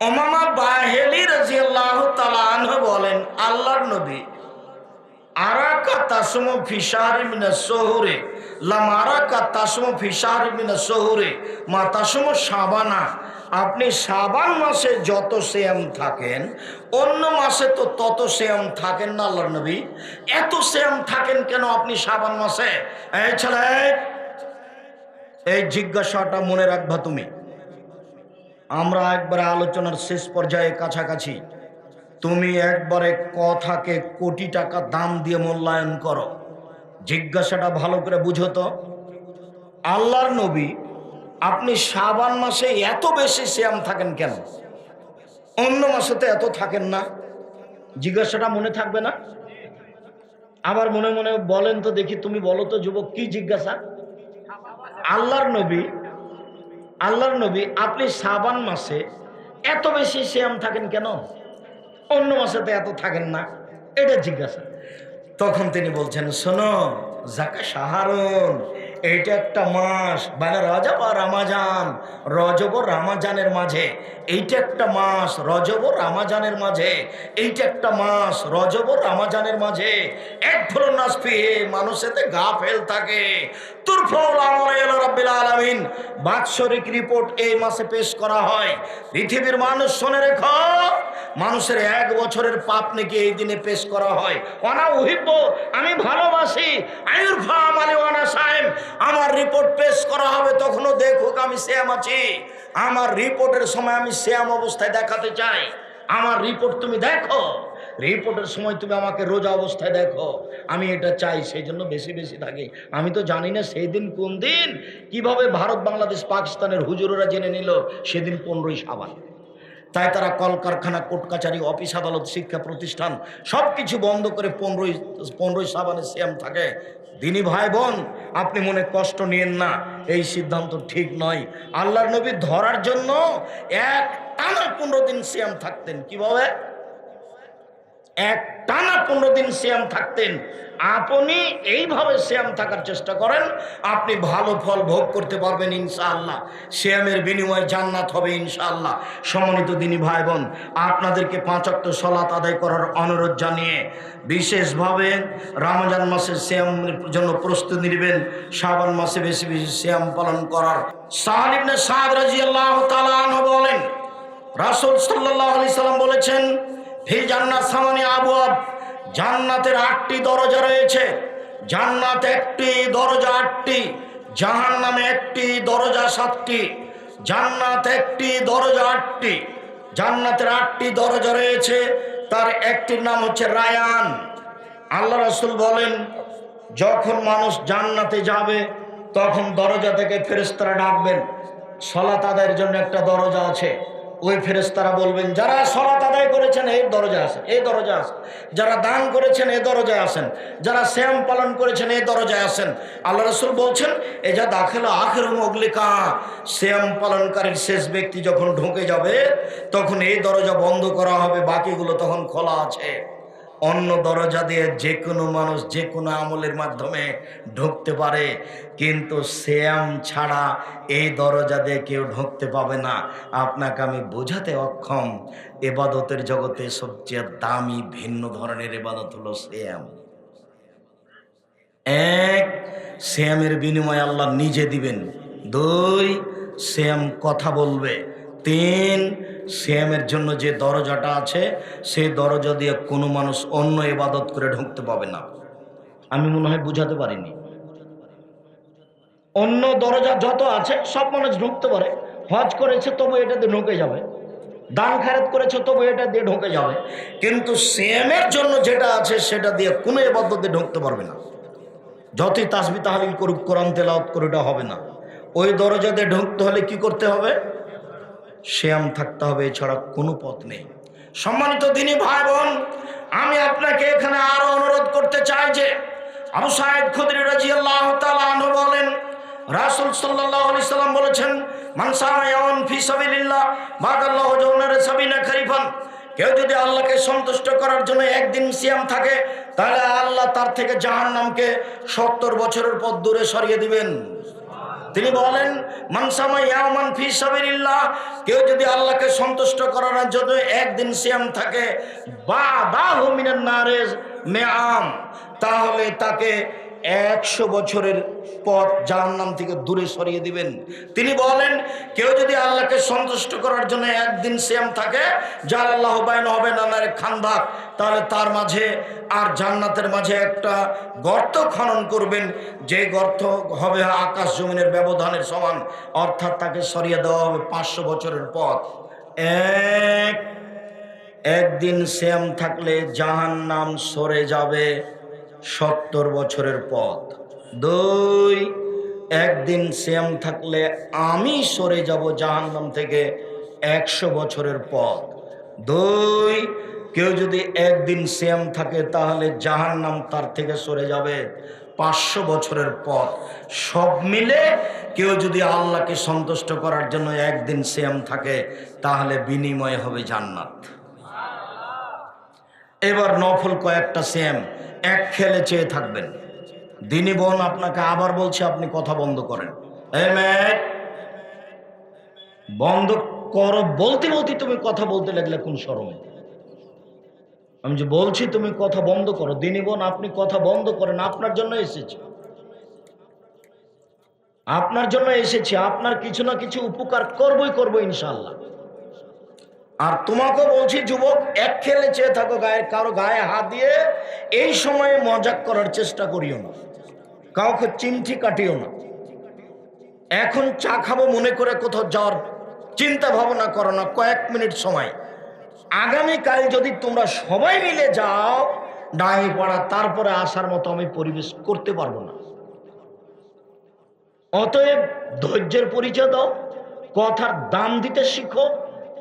ওমামা বাহেলি রাজিয়াল্লাহ তালাহ বলেন, আল্লাহর নবী তাসমু মিনা মা তাসমু আপনি সাবান মাসে যত শ্যাম থাকেন, অন্য মাসে তো তত শ্যাম থাকেন না আল্লাহর নবী। এত শ্যাম থাকেন কেন আপনি সাবান মাসে? এই ছেলে, এই জিজ্ঞাসাটা মনে রাখবা তুমি। আমরা একবারে আলোচনার শেষ পর্যায়ে কাছাকাছি। তুমি একবারে কথাকে কোটি টাকা দাম দিয়ে মূল্যায়ন করো। জিজ্ঞাসাটা ভালো করে বুঝো তো। আল্লাহর নবী, আপনি শ্রাবান মাসে এত বেশি শ্যাম থাকেন কেন? অন্য মাসে তো এত থাকেন না। জিজ্ঞাসাটা মনে থাকবে না? আবার মনে মনে বলেন তো দেখি, তুমি বলো তো যুবক, কি জিজ্ঞাসা? আল্লাহর নবী আল্লাহর নবী আপনি সাবান মাসে এত বেশি শ্যাম থাকেন কেন? অন্য মাসে তো এত থাকেন না। এটা জিজ্ঞাসা। তখন তিনি বলছেন, শোনো জাকা সাহারণ এইটা একটা মাস মানে রজব আর রামাজান, রজব রামাজানের মাঝে, এইটা একটা মাস, রজব রামাজানের মাঝে, এইটা একটা মাস, রজব রামাজানের মাঝে, এক ধরনের নাচ পেয়ে গা ফেল থাকে তুরফল রব্বিল আলামিন বাৎসরিক রিপোর্ট এই মাসে পেশ করা হয়। পৃথিবীর মানুষ শোনে রেখো, মানুষের এক বছরের পাপ নাকি এই দিনে পেশ করা হয়। অনা উহিব্য আমি ভালোবাসি। আয়ুর ফাম আলী ওয়ানা সাহেব, আমার রিপোর্ট পেশ করা হবে তখনও দেখুক আমি শ্যাম আছি। আমার রিপোর্টের সময় আমি শ্যাম অবস্থায় দেখাতে চাই। আমার রিপোর্ট তুমি দেখো। রিপোর্টের সময় তুমি আমাকে রোজা অবস্থায় দেখো। আমি এটা চাই, সেই জন্য বেশি বেশি থাকি। আমি তো জানি না সেই দিন কোন দিন কীভাবে ভারত, বাংলাদেশ, পাকিস্তানের হুজুরেরা জেনে নিল সেদিন পনেরোই সাবান তাই তারা কলকারখানা কোর্ট কাছারি অফিস, আদালত, শিক্ষা প্রতিষ্ঠান সব কিছু বন্ধ করে পনেরোই পনেরোই সাবানে শ্যাম থাকে। দিনী ভাই বোন, আপনি মনে কষ্ট নিয়েন না, এই সিদ্ধান্ত ঠিক নয়। আল্লাহর নবী ধরার জন্য এক টানা পনেরো দিন শ্যাম থাকতেন। কীভাবে এক টানা পনেরো দিন শ্যাম থাকতেন। আপনি এইভাবে শ্যাম থাকার চেষ্টা করেন, আপনি ভালো ফল ভোগ করতে পারবেন ইনশাআল্লাহ। শ্যামের বিনিময়ে জান্নাত হবে ইনশাআল্লাহ। সম্মানিত দিনী ভাই বোন আপনাদেরকে পাঁচাত্ত সলাত আদায় করার অনুরোধ জানিয়ে বিশেষভাবে রমজান মাসে শ্যামের জন্য প্রস্তুতি নেবেন। শ্রাবণ মাসে বেশি বেশি শ্যাম পালন করার। সাহালিবনে সাদ রাজি আল্লাহ বলেন, রাসুল সাল্লাহ আলি সাল্লাম বলেছেন ফিল জান্নাত সামানি আবু আব, জান্নাতের আটটি দরজা রয়েছে। জান্নাত একটি, দরজা আটটি জাহান নামে একটি, দরজা সাতটি, জান্নাত একটি, দরজা আটটি। জান্নাতের আটটি দরজা রয়েছে, তার একটির নাম হচ্ছে রায়ান। আল্লাহ রসুল বলেন, যখন মানুষ জান্নাতে যাবে, তখন দরজা থেকে ফেরেস্তারা ডাকবেন সলাত আদায়ের জন্য একটা দরজা আছে। ওই ফেরেস্তারা বলবেন, যারা সলাত আদায় করেছেন এই দরজা আসেন এই দরজা আসেন। যারা দান করেছেন এই দরজায় আসেন। যারা শ্যাম পালন করেছেন এই দরজায় আসেন। আল্লাহ রসুল বলছেন, এ যা দাখেল আখের মগলিকা। শ্যাম পালনকারীর শেষ ব্যক্তি যখন ঢুকে যাবে, তখন এই দরজা বন্ধ করা হবে, বাকিগুলো তখন খোলা আছে। অন্য দরজা দিয়ে যে কোনো মানুষ যে কোনো আমলের মাধ্যমে ঢুকতে পারে। কিন্তু শ্যাম ছাড়া এই দরজা দিয়ে কেউ ঢুকতে পাবে না। আপনাকে আমি বোঝাতে অক্ষম, এবাদতের জগতে সবচেয়ে দামি ভিন্ন ধরনের এবাদত হলো শ্যাম। এক, শ্যামের বিনিময়ে আল্লাহ নিজে দিবেন। দুই, শ্যাম কথা বলবে। তিন শ্যামের জন্য যে দরজাটা আছে, সেই দরজা দিয়ে কোনো মানুষ অন্য এবাদত করে ঢুকতে পাবে না। আমি মনে হয় বুঝাতে পারিনি। অন্য দরজা যত আছে, সব মানুষ ঢুকতে পারে। হজ করেছে, তবু এটা দিয়ে ঢুকে যাবে। দান খারাত করেছে, তবু এটা দিয়ে ঢুকে যাবে। কিন্তু শ্যামের জন্য যেটা আছে, সেটা দিয়ে কোনো এবাদতে ঢুকতে পারবে না। যতই তাসবি তাহলিল করুক, কোরআন তেলাওয়াত করে এটা হবে না। ওই দরজা দিয়ে ঢুকতে হলে কি করতে হবে? শ্যাম থাকতে হবে, এছাড়া কোনো পথ নেই। সম্মানিত দিনী ভাই বোন আমি আপনাকে এখানে আরও অনুরোধ করতে চাই যে আবু সাহেব খুদরি রাজি আল্লাহ বলেন, রাসুল সাল্লাহ আলি সাল্লাম বলেছেন মানসায়ন ফি সাবিল্লাহ বাগাল্লাহ জৌনের সাবিনা খরিফান। কেউ যদি আল্লাহকে সন্তুষ্ট করার জন্য একদিন সিয়াম থাকে, তাহলে আল্লাহ তার থেকে জাহান নামকে সত্তর বছরের পর দূরে সরিয়ে দিবেন। তিনি বলেন মানসামা ইয়ামান ফি সাবিলিল্লাহ কেউ যদি আল্লাহকে সন্তুষ্ট করার জন্য একদিন সিয়াম থাকে বা বা মিনান নারেজ মেআম তাহলে তাকে একশো বছরের পথ জাহান্নাম থেকে দূরে সরিয়ে দিবেন। তিনি বলেন, কেউ যদি আল্লাহকে সন্তুষ্ট করার জন্য একদিন সিয়াম থাকে, যার আল্লাহ বাইন হবে নানার খান্দাক তাহলে তার মাঝে আর জান্নাতের মাঝে একটা গর্ত খনন করবেন। যে গর্ত হবে আকাশ জমিনের ব্যবধানের সমান, অর্থাৎ তাকে সরিয়ে দেওয়া হবে পাঁচশো বছরের পথ। এক, একদিন শ্যাম থাকলে জাহান নাম সরে যাবে। সত্তর বছরের পথ। দুই, একদিন শ্যাম থাকলে আমি সরে যাব জাহান্নাম থেকে একশো বছরের পথ। দুই, কেউ যদি একদিন শ্যাম থাকে তাহলে জাহান্নাম তার থেকে সরে যাবে পাঁচশো বছরের পথ। সব মিলে কেউ যদি আল্লাহকে সন্তুষ্ট করার জন্য একদিন শ্যাম থাকে তাহলে বিনিময় হবে জান্নাত। এবার নফল কয়েকটা সেম এক খেলে চেয়ে থাকবেন। দিনী বোন আপনাকে আবার বলছে, আপনি কথা বন্ধ করেন। বন্ধ করো। বলতে বলতে তুমি কথা বলতে লাগলে কোন সরমে আমি যে বলছি, তুমি কথা বন্ধ করো। দিনী বোন, আপনি কথা বন্ধ করেন। আপনার জন্য এসেছি। আপনার জন্য এসেছি। আপনার কিছু না কিছু উপকার করবই করব ইনশাল্লাহ আর তোমাকেও বলছি, যুবক, এক খেলে চেয়ে থাকো গায়ে, কারও গায়ে হাত দিয়ে এই সময়ে মজাক করার চেষ্টা করিও না। কাউকে চিমঠি কাটিও না। এখন চা খাব মনে করে কোথাও যাওয়ার চিন্তা ভাবনা করো না, কয়েক মিনিট সময়। আগামীকাল যদি তোমরা সবাই মিলে যাও, ডাঙি পড়া, তারপরে আসার মতো আমি পরিবেশ করতে পারব না। অতএব ধৈর্যের পরিচয় দাও, কথার দাম দিতে শিখো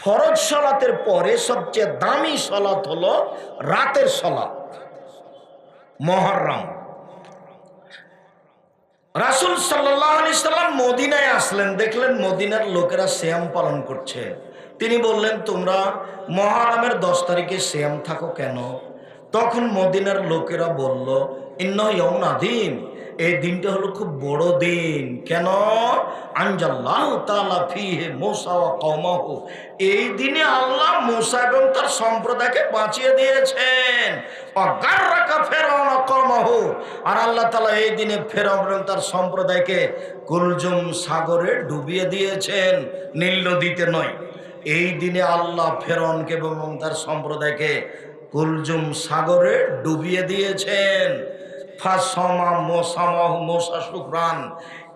ফরজ সলাতের পরে সবচেয়ে দামি সলাত হলো রাতের সলাত। মহরম। রাসুল সাল্লাম মদিনায় আসলেন, দেখলেন মদিনার লোকেরা শ্যাম পালন করছে। তিনি বললেন, তোমরা মহারামের দশ তারিখে শ্যাম থাকো কেন? তখন মদিনার লোকেরা বলল ইন্ন ইয়ম আদিম এই দিনটা হলো খুব বড় দিন। কেন? আনজাল্লাহ মূসা এই দিনে আল্লাহ মূসা এবং তার সম্প্রদায়কে বাঁচিয়ে দিয়েছেন। আর আল্লাহ তাআলা এই দিনে ফেরাউন এবং তার সম্প্রদায়কে কুলজুম সাগরে ডুবিয়ে দিয়েছেন। নীল নদীতে নয়। এই দিনে আল্লাহ ফেরনকে এবং তার সম্প্রদায়কে কুলজুম সাগরে ডুবিয়ে দিয়েছেন। ফাসমা মোসামাহ মোসা, শুক্রান।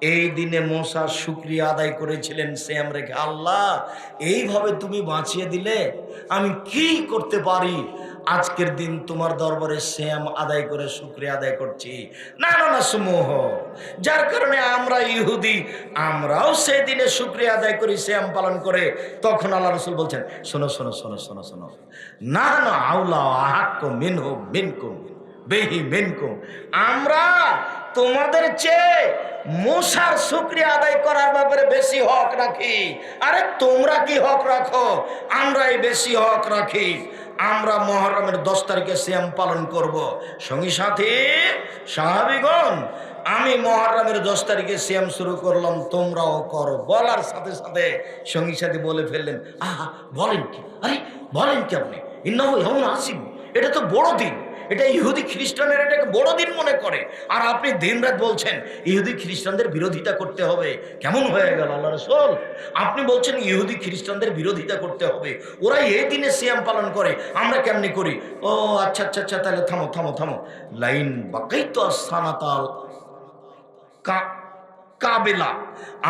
এই দিনে মোসা শুক্রিয়া আদায় করেছিলেন, শ্যাম রেখে, আল্লাহ, এইভাবে তুমি বাঁচিয়ে দিলে আমি কি করতে পারি? আজকের দিন তোমার দরবারে শ্যাম আদায় করে শুক্রিয়া আদায় করছি। না না না, সমূহ। যার কারণে আমরা ইহুদি, আমরাও সেই দিনে শুক্রিয়া আদায় করি, শ্যাম পালন করে। তখন আল্লাহ রসুল বলছেন, শোনো শোনো শোনো শোনো শোনো। না না, আউলা আহাক্য মিনহু মিনকুম। আমরা তোমাদের চেয়ে মূসার শুক্রিয়া আদায় করার ব্যাপারে বেশি হক রাখি। আরে তোমরা কি হক রাখো? আমরাই বেশি হক রাখি। আমরা মহরমের দশ তারিখে শ্যাম পালন করব। সঙ্গী সাথী, সাহাবিগণ, আমি মহরমের দশ তারিখে শ্যাম শুরু করলাম, তোমরাও করো। বলার সাথে সাথে সঙ্গী সাথী বলে ফেললেন, আহা, বলেন কি? আরে, বলেন কি আপনি? ইন্নাহু ইয়াউমুন আসিম এটা তো বড় দিন এটা ইহুদি খ্রিস্টানের এটাকে বড় দিন মনে করে। আর আপনি দিনরাত বলছেন, ইহুদি খ্রিস্টানদের বিরোধিতা করতে হবে। কেমন হয়ে গেল আল্লাহ রসুল? আপনি বলছেন ইহুদি খ্রিস্টানদের বিরোধিতা করতে হবে। ওরা এই দিনে সিয়াম পালন করে, আমরা কেমনি করি? ও আচ্ছা আচ্ছা আচ্ছা তাহলে থামো থামো থামো। লাইন বাকাই তো সানাতাল কাবেলা।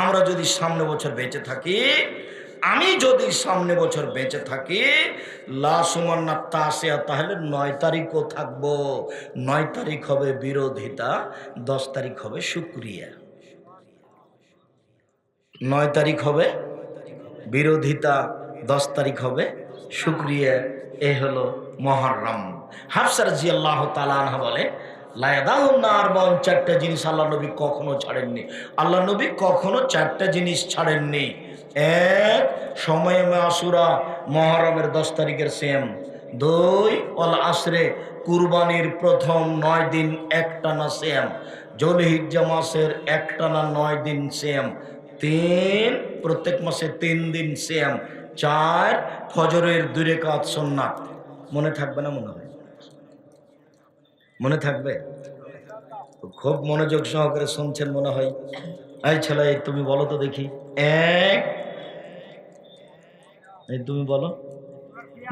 আমরা যদি সামনে বছর বেঁচে থাকি আমি যদি সামনে বছর বেঁচে থাকি লাসুমান্না তাসিয়া, তাহলে নয় তারিখও থাকব। নয় তারিখ হবে বিরোধিতা, দশ তারিখ হবে শুক্রিয়া। নয় তারিখ হবে বিরোধিতা, দশ তারিখ হবে শুক্রিয়া। এ হলো মহরম। হাফসার জি আল্লাহ তালানহা বলে লায়াদাহুন্নার বন চারটা জিনিস আল্লাহ নবী কখনো ছাড়েননি। আল্লাহ নবী কখনো চারটা জিনিস ছাড়েননি। এক, সময় আসুরা মহরমের দশ তারিখের সেম দুই অল আসরে, কুরবানির প্রথম নয় দিন একটানা সেম জলহিজ্জা মাসের একটানা নয় দিন সেম তিন, প্রত্যেক মাসে তিন দিন সেম চার, ফজরের দুই কাজ সন্ন্যাত মনে থাকবে না মনে মনে থাকবে? খুব মনোযোগ সহকারে শুনছেন মনে হয়। এই ছেলে তুমি বলো তো দেখি। এক। এই তুমি বলো।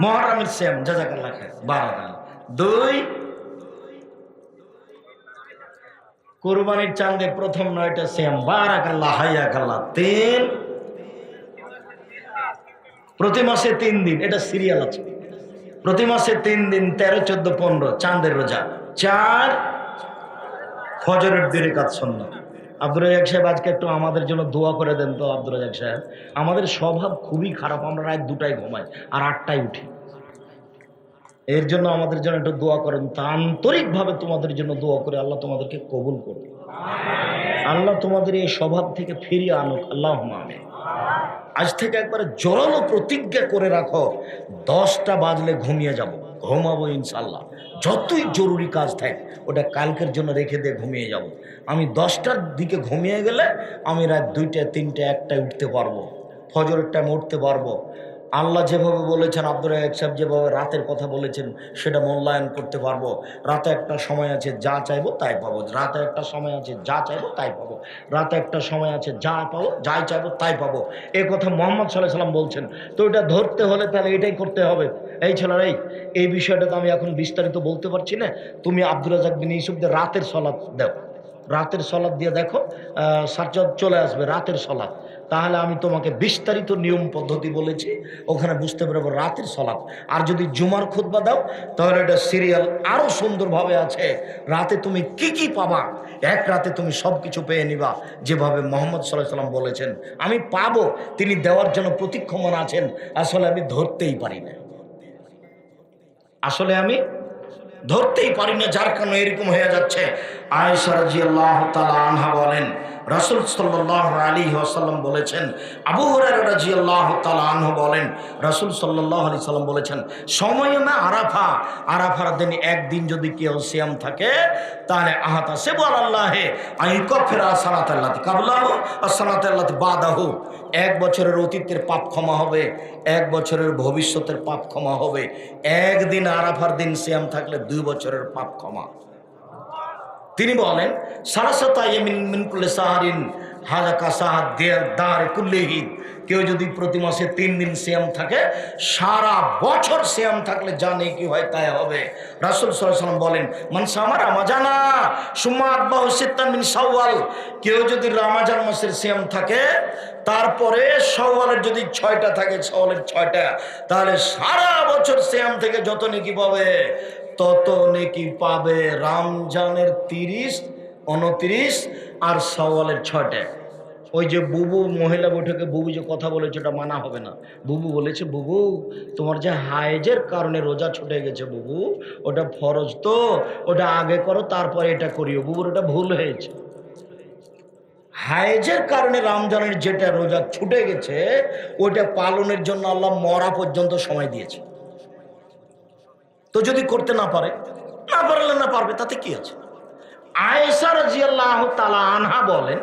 মহারামের শ্যাম, জাজাকাল্লা খায়। বারাকাল দুই। কোরবানির চাঁদে প্রথম নয়টা শ্যাম, বারাকাল্লা, হাইয়াকাল্লা। তিন। প্রতি মাসে তিন দিন, এটা সিরিয়াল আছে। প্রতি মাসে তিন দিন, তেরো, চোদ্দ, পনেরো, চাঁদের রোজা। চার ফজরের দিনে কাজ শূন্য। আব্দুর রাজাক সাহেব, আজকে একটু আমাদের জন্য দোয়া করে দেন তো আব্দুর রাজাক সাহেব। আমাদের স্বভাব খুবই খারাপ, আমরা রাত দুটায় ঘুমাই আর আটটায় উঠি। এর জন্য আমাদের জন্য একটু দোয়া করেন। তা আন্তরিকভাবে তোমাদের জন্য দোয়া করে আল্লাহ তোমাদেরকে কবুল করবে আল্লাহ তোমাদের এই স্বভাব থেকে ফিরিয়ে আনুক। আল্লাহ আমিন। আজ থেকে একবারে জোরালো প্রতিজ্ঞা করে রাখো, দশটা বাজলে ঘুমিয়ে যাব। ঘুমাবো ইনশাল্লাহ যতই জরুরি কাজ থাকে, ওটা কালকের জন্য রেখে দিয়ে ঘুমিয়ে যাব। আমি দশটার দিকে ঘুমিয়ে গেলে আমি রাত দুইটা তিনটে একটায় উঠতে পারব। ফজরের টাইম উঠতে পারব। আল্লাহ যেভাবে বলেছেন আব্দুল রাজাক সাহেব যেভাবে রাতের কথা বলেছেন, সেটা মূল্যায়ন করতে পারব। রাতে একটা সময় আছে, যা চাইব তাই পাবো। রাতে একটা সময় আছে, যা চাইব তাই পাবো। রাতে একটা সময় আছে, যা পাবো, যাই চাইব তাই পাবো। এ কথা মোহাম্মদ সাল্লাহ সাল্লাম বলছেন। তো এটা ধরতে হলে তাহলে এটাই করতে হবে। এই ছেলেরা, এই এই বিষয়টা তো আমি এখন বিস্তারিত বলতে পারছি না। তুমি আব্দুল রাজাক বিন রাতের সলাৎ দাও। রাতের সলাদ দিয়ে দেখো সার্চত চলে আসবে রাতের সলাদ তাহলে আমি তোমাকে বিস্তারিত নিয়ম পদ্ধতি বলেছি। ওখানে বুঝতে পারব রাতের সলাদ আর যদি জুমার খুতবা দাও, তাহলে এটা সিরিয়াল আরও সুন্দরভাবে আছে। রাতে তুমি কি কি পাবা? এক রাতে তুমি সব কিছু পেয়ে নিবা, যেভাবে মোহাম্মদ সাল্লাহ সাল্লাম বলেছেন। আমি পাবো, তিনি দেওয়ার জন্য প্রতীক্ষমান আছেন। আসলে আমি ধরতেই পারি না। আসলে আমি ধরতেই পারি না, যার কারণে এরকম হয়ে যাচ্ছে। আয়েশা রাজিয়াল্লাহ তাআলা আনহা বলেন, রাসূল সাল্লাল্লাহু আলাইহি ওয়াসাল্লাম বলেছেন, আবু হুরায়রা রাদিয়াল্লাহু তাআলা আনহু বলেন, রাসূল সাল্লাল্লাহু আলাইহি সাল্লাম বলেছেন সময়মে আরাফা, আরাফার দিন একদিন যদি কেউ সিয়াম থাকে, তাহলে আহাতা সেবু আল্লাহে আই কফেরা সালাতাল্লাতি কাবলাহু আর সালাতাল্লাতি বাদাহু। এক বছরের অতীতের পাপ ক্ষমা হবে, এক বছরের ভবিষ্যতের পাপ ক্ষমা হবে, একদিন আরাফার দিন সিয়াম থাকলে দুই বছরের পাপ ক্ষমা। তিনি বলেন সারাসাতাইমিনকুল্লে হাজাকা সাহাদ দার কুল্লেহিদ কেউ যদি প্রতি মাসে তিন দিন শ্যাম থাকে, সারা বছর শ্যাম থাকলে জানে কি হয়, তাই হবে। রাসুল সাল্লাম বলেন মানসা আমার রামাজানা আব্বাহ সিত্তান মিন সাওয়াল কেউ যদি রামাজান মাসের শ্যাম থাকে, তারপরে সওয়ালের যদি ছয়টা থাকে সওয়ালের ছয়টা, তাহলে সারা বছর শ্যাম থেকে যত নাকি পাবে। তত নেকি পাবে? রামজানের তিরিশ, উনত্রিশ আর সওয়ালের ছয়টা। ওই যে বুবু, মহিলা বৈঠকে বুবু যে কথা বলেছে, ওটা মানা হবে না। বুবু বলেছে, বুবু, তোমার যে হাইজের কারণে রোজা ছুটে গেছে বুবু, ওটা ফরজ তো, ওটা আগে করো, তারপরে এটা করিও। বুবুর ওটা ভুল হয়েছে। হাইজের কারণে রামজানের যেটা রোজা ছুটে গেছে ওটা পালনের জন্য আল্লাহ মরা পর্যন্ত সময় দিয়েছে। তো যদি করতে না পারে, না পারলে না পারবে, তাতে কি আছে? আয়েশা রাজিয়াল্লাহ তালা আনহা বলেন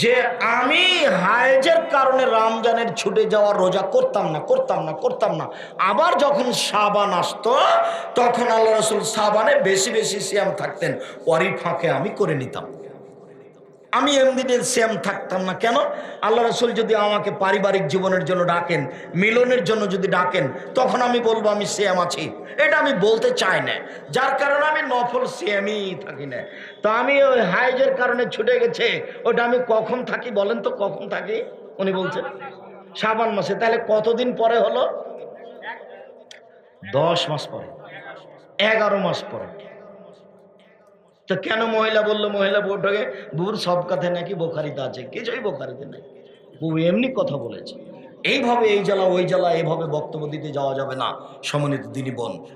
যে, আমি হায়েজের কারণে রমজানের ছুটে যাওয়ার রোজা করতাম না করতাম না করতাম না। আবার যখন সাবান আসতো, তখন আল্লাহ রসুল সাবানে বেশি বেশি শ্যাম থাকতেন। ওরই ফাঁকে আমি করে নিতাম। আমি এমনিতে শ্যাম থাকতাম না। কেন? আল্লাহ রসুল যদি আমাকে পারিবারিক জীবনের জন্য ডাকেন, মিলনের জন্য যদি ডাকেন, তখন আমি বলব, আমি সেম আছি। এটা আমি বলতে চাই না। যার কারণে আমি নফল সেমই থাকি না। তো আমি ওই হাইজের কারণে ছুটে গেছে। ওটা আমি কখন থাকি বলেন তো, কখন থাকি? উনি বলছেন শ্রাবণ মাসে। তাহলে কতদিন পরে হলো? দশ মাস পরে। এগারো মাস পরে। তো কেন মহিলা বলল, মহিলা বৈঠকে? বুর সব কথা নাকি বোখারিতে আছে, কিছুই বোখারিতে নাই। বউ এমনি কথা বলেছে। এইভাবে এই জেলা ওই জেলা এইভাবে বক্তব্য দিতে যাওয়া যাবে না সমন্বিত দিনী বোন।